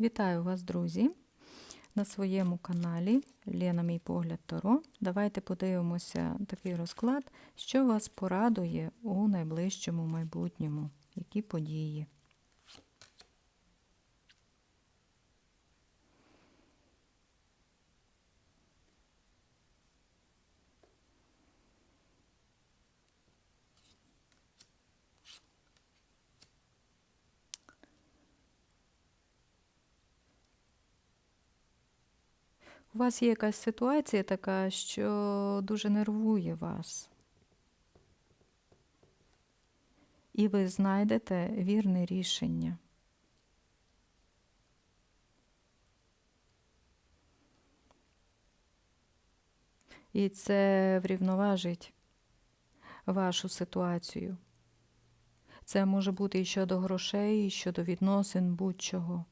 Вітаю вас, друзі, на своєму каналі Лена Мій погляд Таро. Давайте подивимося такий розклад, що вас порадує у найближчому майбутньому, які події. У вас є якась ситуація така, що дуже нервує вас. І ви знайдете вірне рішення. І це врівноважить вашу ситуацію. Це може бути і щодо грошей, і щодо відносин будь-чого.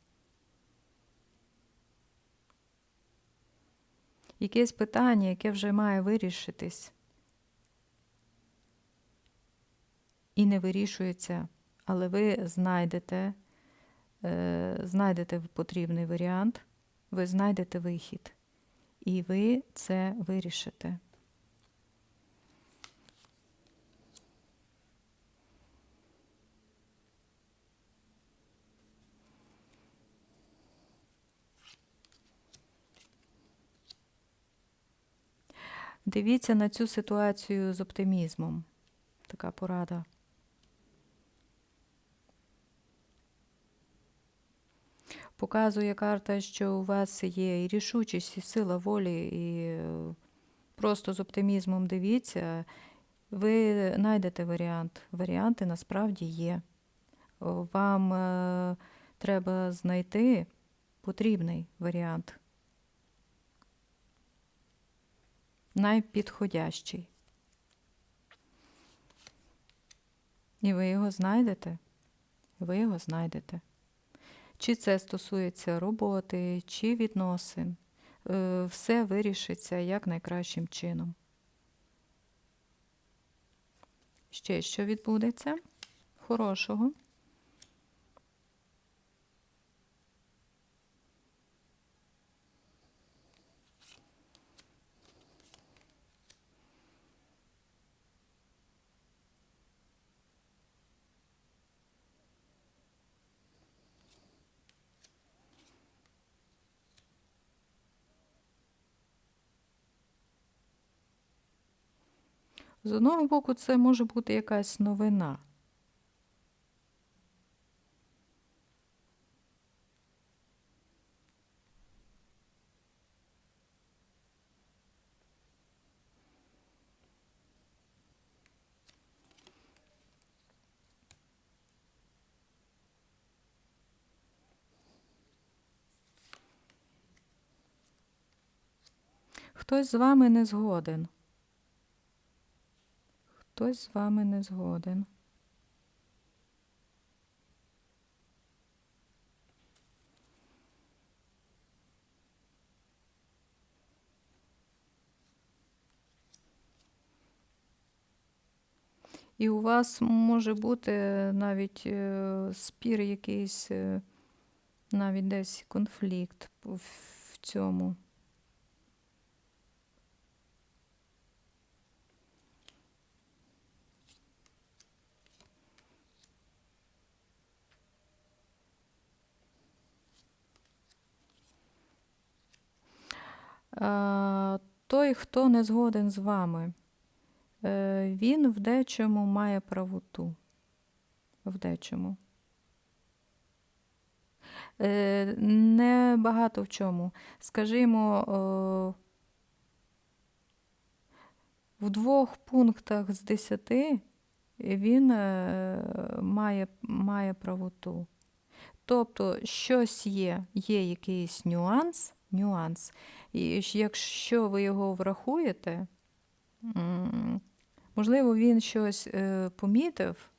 Якесь питання, яке вже має вирішитись, і не вирішується, але ви знайдете, е, знайдете потрібний варіант, ви знайдете вихід, і ви це вирішите. Дивіться на цю ситуацію з оптимізмом. Така порада. Показує карта, що у вас є і рішучість, і сила волі, і е, просто з оптимізмом дивіться, ви знайдете варіант. Варіанти насправді є. Вам е, треба знайти потрібний варіант. Найпідходящий. І ви його знайдете? Ви його знайдете. Чи це стосується роботи, чи відносин, е, все вирішиться як найкращим чином. Ще що відбудеться? Хорошого. З одного боку, це може бути якась новина. Хтось з вами не згоден. Хтось з вами не згоден. І у вас може бути навіть е, спір якийсь, е, навіть десь конфлікт в цьому. Той, хто не згоден з вами, е, він в дечому має правоту. В дечому. Е, не багато в чому. Скажімо, в двох пунктах з десяти він е, має, має правоту. Тобто, щось є, є якийсь нюанс, нюанс. І якщо ви його врахуєте, можливо, він щось е, помітив,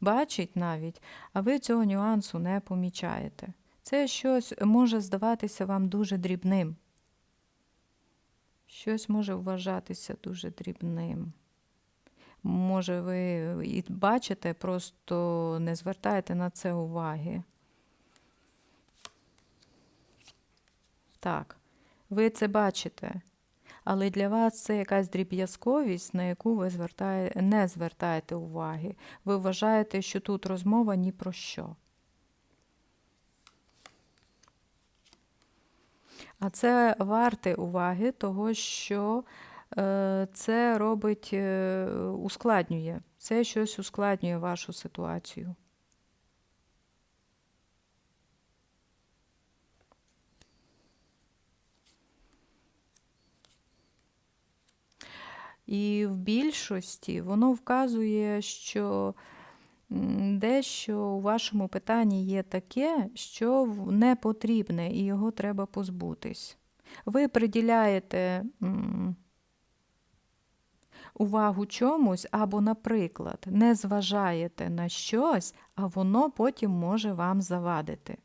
бачить навіть, а ви цього нюансу не помічаєте. Це щось може здаватися вам дуже дрібним. Щось може вважатися дуже дрібним. Може, ви і бачите, просто не звертаєте на це уваги. Так, ви це бачите. Але для вас це якась дріб'язковість, на яку ви звертає, не звертаєте уваги. Ви вважаєте, що тут розмова ні про що. А це варте уваги, того, що е, це робить, е, ускладнює. Це щось ускладнює вашу ситуацію. І в більшості воно вказує, що дещо у вашому питанні є таке, що не потрібне, і його треба позбутись. Ви приділяєте увагу чомусь, або, наприклад, не зважаєте на щось, а воно потім може вам завадити.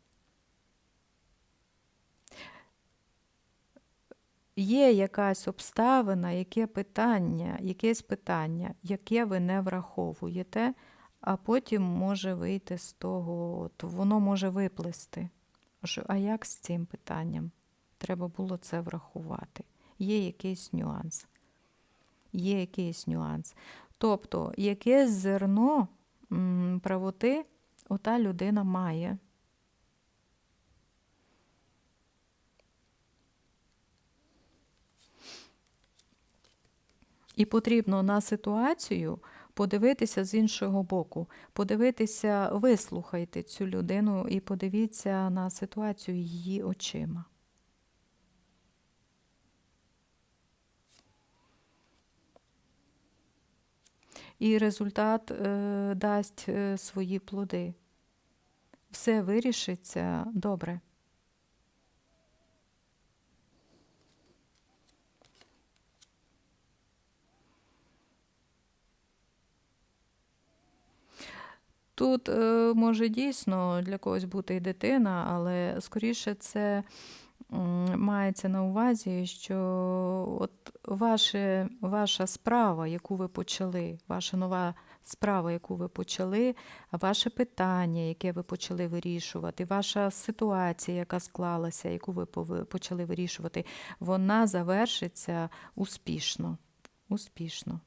Є якась обставина, яке питання, якесь питання, яке ви не враховуєте, а потім може вийти з того, от, воно може виплисти. А як з цим питанням? Треба було це врахувати. Є якийсь нюанс. Є якийсь нюанс. Тобто, якесь зерно правоти ота людина має. І потрібно на ситуацію подивитися з іншого боку, подивитися, вислухайте цю людину і подивіться на ситуацію її очима. І результат е, дасть е, свої плоди. Все вирішиться добре. Тут е, може дійсно для когось бути і дитина, але скоріше це мається на увазі, що от ваше, ваша справа, яку ви почали, ваша нова справа, яку ви почали, ваше питання, яке ви почали вирішувати, ваша ситуація, яка склалася, яку ви почали вирішувати, вона завершиться успішно. Успішно.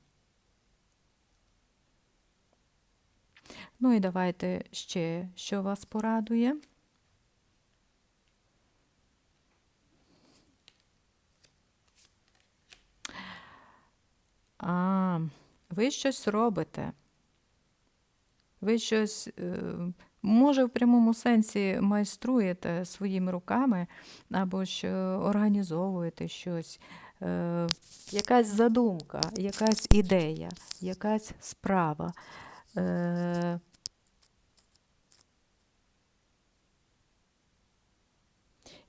Ну і давайте ще, що вас порадує. А, ви щось робите. Ви щось, е, може, в прямому сенсі майструєте своїми руками, або що організовуєте щось. Е, якась задумка, якась ідея, якась справа.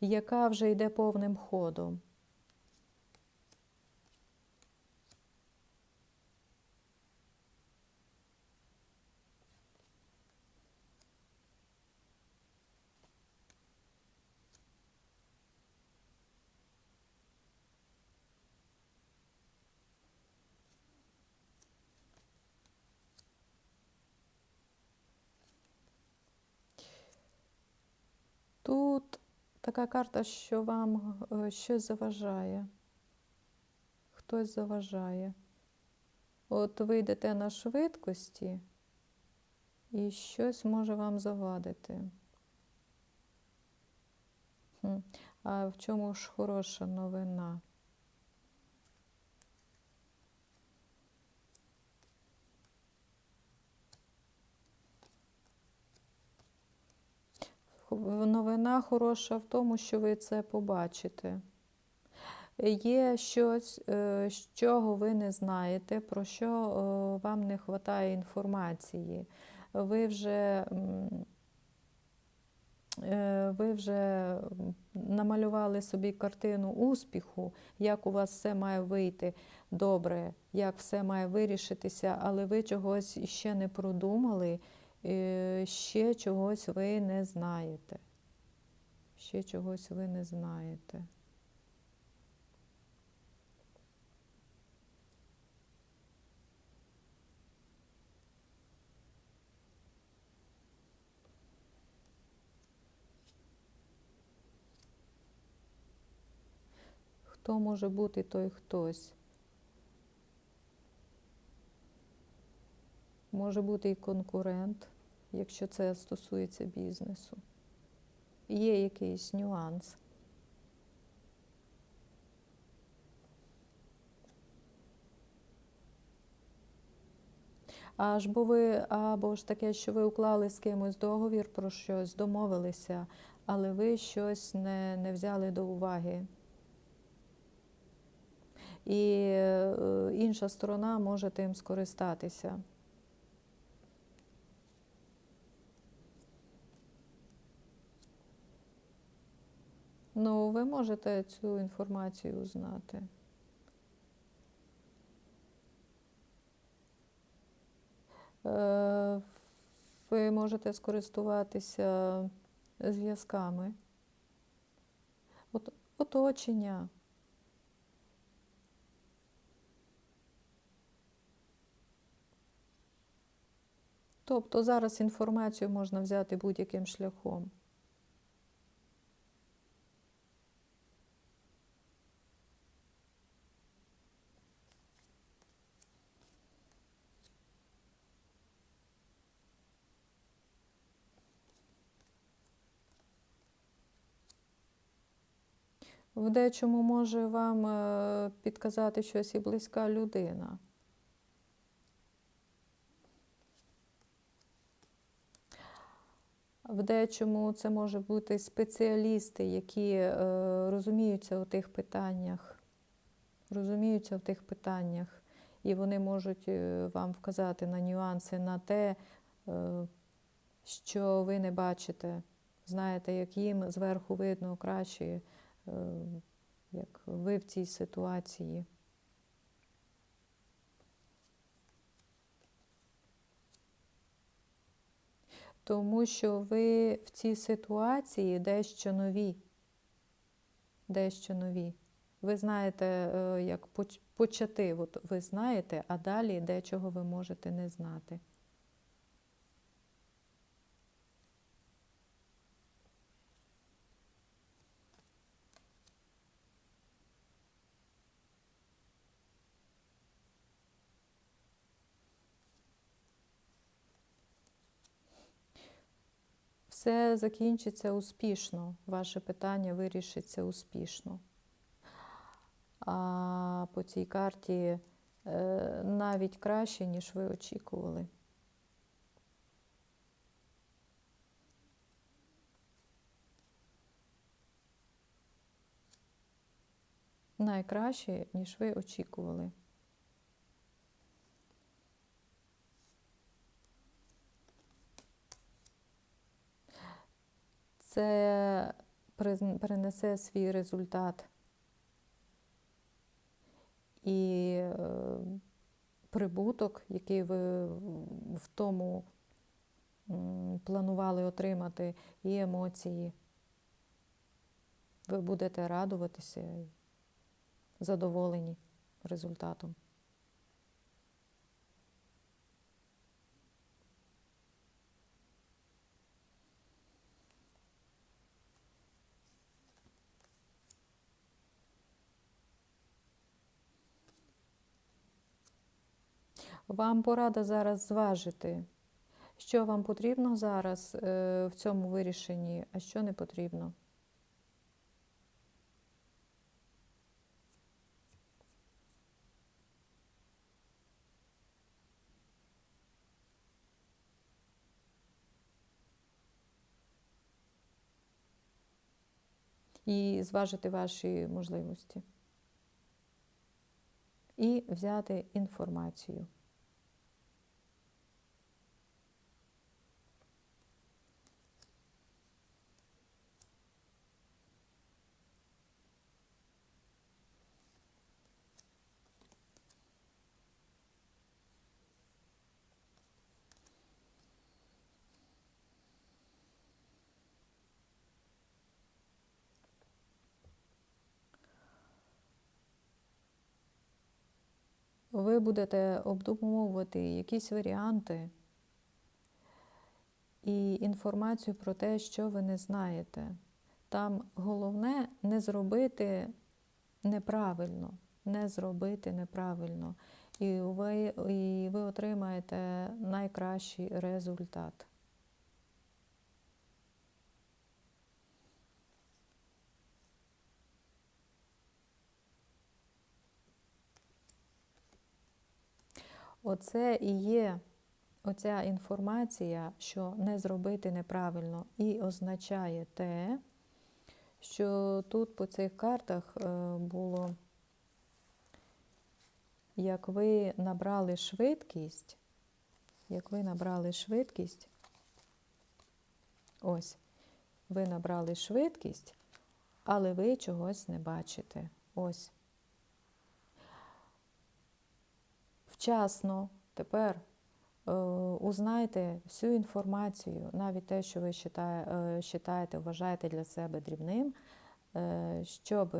Яка вже йде повним ходом. Тут така карта, що вам е, щось заважає. Хтось заважає. От ви йдете на швидкості, і щось може вам завадити. А в чому ж хороша новина? Новина хороша в тому, що ви це побачите. Є щось, е, з чого ви не знаєте, про що е, вам не вистачає інформації. Ви вже, е, ви вже намалювали собі картину успіху, як у вас все має вийти добре, як все має вирішитися, але ви чогось ще не продумали, ще чогось ви не знаєте. Ще чогось ви не знаєте. Хто може бути той хтось? Може бути і конкурент, якщо це стосується бізнесу. Є якийсь нюанс. Аж бо ви, або ж таке, що ви уклали з кимось договір про щось, домовилися, але ви щось не, не взяли до уваги. І е, інша сторона може тим скористатися. Ну, ви можете цю інформацію знати. Е, Ви можете скористуватися зв'язками. От, оточення. Тобто зараз інформацію можна взяти будь-яким шляхом. В дечому може вам е, підказати щось і близька людина. В дечому це може бути спеціалісти, які е, розуміються у тих питаннях, розуміються в тих питаннях, і вони можуть е, вам вказати на нюанси, на те, що ви не бачите. Знаєте, як їм зверху видно краще, як ви в цій ситуації. Тому що ви в цій ситуації дещо нові. Дещо нові. Ви знаєте, е, як почати, от ви знаєте, а далі дечого ви можете не знати. Все закінчиться успішно, ваше питання вирішиться успішно. А по цій карті е, навіть краще, ніж ви очікували. Найкраще, ніж ви очікували. Це принесе свій результат. І е, прибуток, який ви в- тому планували отримати, і емоції. Ви будете радуватися задоволені результатом. Вам порада зараз зважити, що вам потрібно зараз е, в цьому вирішенні, а що не потрібно. І зважити ваші можливості. І взяти інформацію. Ви будете обдумовувати якісь варіанти і інформацію про те, що ви не знаєте. Там головне не зробити неправильно, не зробити неправильно. І ви, і ви отримаєте найкращий результат. Оце і є оця інформація, що не зробити неправильно, і означає те, що тут по цих картах е, було, як ви набрали швидкість, як ви набрали швидкість, ось, ви набрали швидкість, але ви чогось не бачите. Ось. Вчасно тепер е, узнайте всю інформацію, навіть те, що ви вважаєте, вважаєте для себе дрібним, е, щоб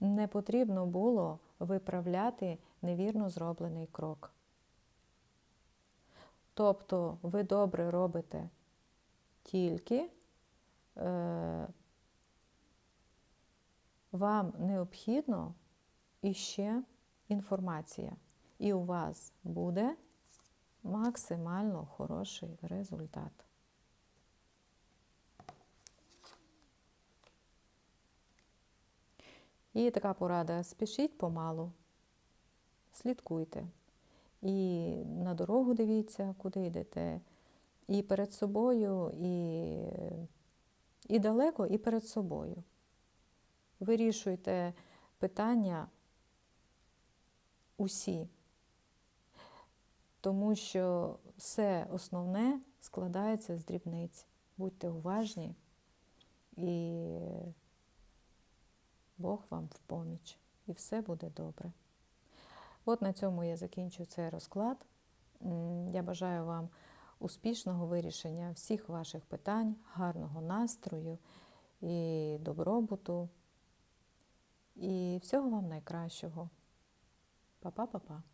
не потрібно було виправляти невірно зроблений крок. Тобто ви добре робите тільки е, вам необхідно іще інформація, і у вас буде максимально хороший результат. І така порада: спішіть помалу, слідкуйте. І на дорогу дивіться, куди йдете. І перед собою, і, і далеко, і перед собою. Вирішуйте питання усі, тому що все основне складається з дрібниць. Будьте уважні, і Бог вам в поміч, і все буде добре. От на цьому я закінчу цей розклад. Я бажаю вам успішного вирішення всіх ваших питань, гарного настрою і добробуту. І всього вам найкращого. Па-па-па-па.